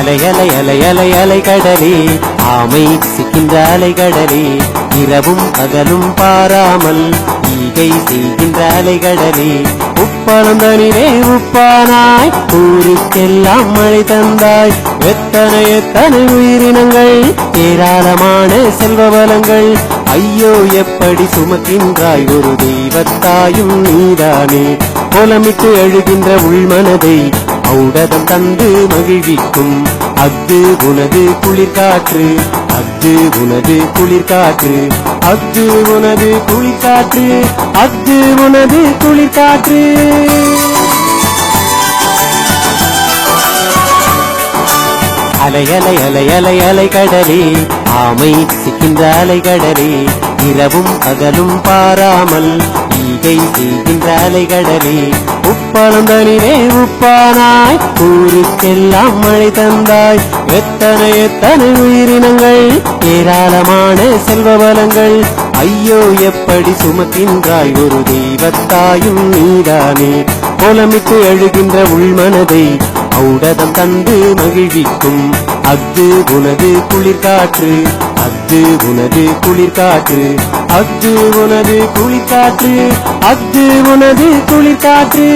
அலை அலை அலை அலை அலை கடலே. ஆமை சிக்கின்ற அலை கடலே. இரவும் பகலும் பாராமல் ஈகை செய்கின்ற அலை கடலே. உப்பளம் தனிலே உப்பானாய் ஊருக்கெல்லாம் மழை தந்தாய். எத்தனை எத்தனை உயிரினங்கள் ஏராளமான செல்வ வளங்கள். ஐயோ எப்படி சுமக்கின்றாய் ஒரு தெய்வத்தாயும் நீதானே. கோலமிட்டு எழுகின்ற உள்மனதை ஔடதம் தந்து மகிழ்விக்கும். அஃது உனது குளிர்காற்று அஃது உனது குளிர்காற்று. அஃது உனது குளிர்காற்று அஃது உனது குளிர்காற்று. அலை அலை அலை அலை அலை கடலே ஆமை சிக்கின்ற அலை கடலே இரவும் பகலும் பாராமல் ஈகை செய்கின்ற அலை கடலே உப்பளந்தனிலே உப்பானாய் ஊருக்கெல்லாம் மழை தந்தாய். எத்தனை எத்தனை உயிரினங்கள் ஏராளமான செல்வ பலங்கள் ஐயோ எப்படி சுமக்கின்றாய் ஒரு தெய்வத்தாயும் நீதானே. கோலமிட்டு எழுகின்ற உள்மனதை ஔடதம் தந்து மகிழ்விக்கும். அஃது உனது குளிர்காற்று அஃது உனது குளிர்காற்று. அஃது உனது குளிர்காற்று அஃது உனது குளிர்காற்று.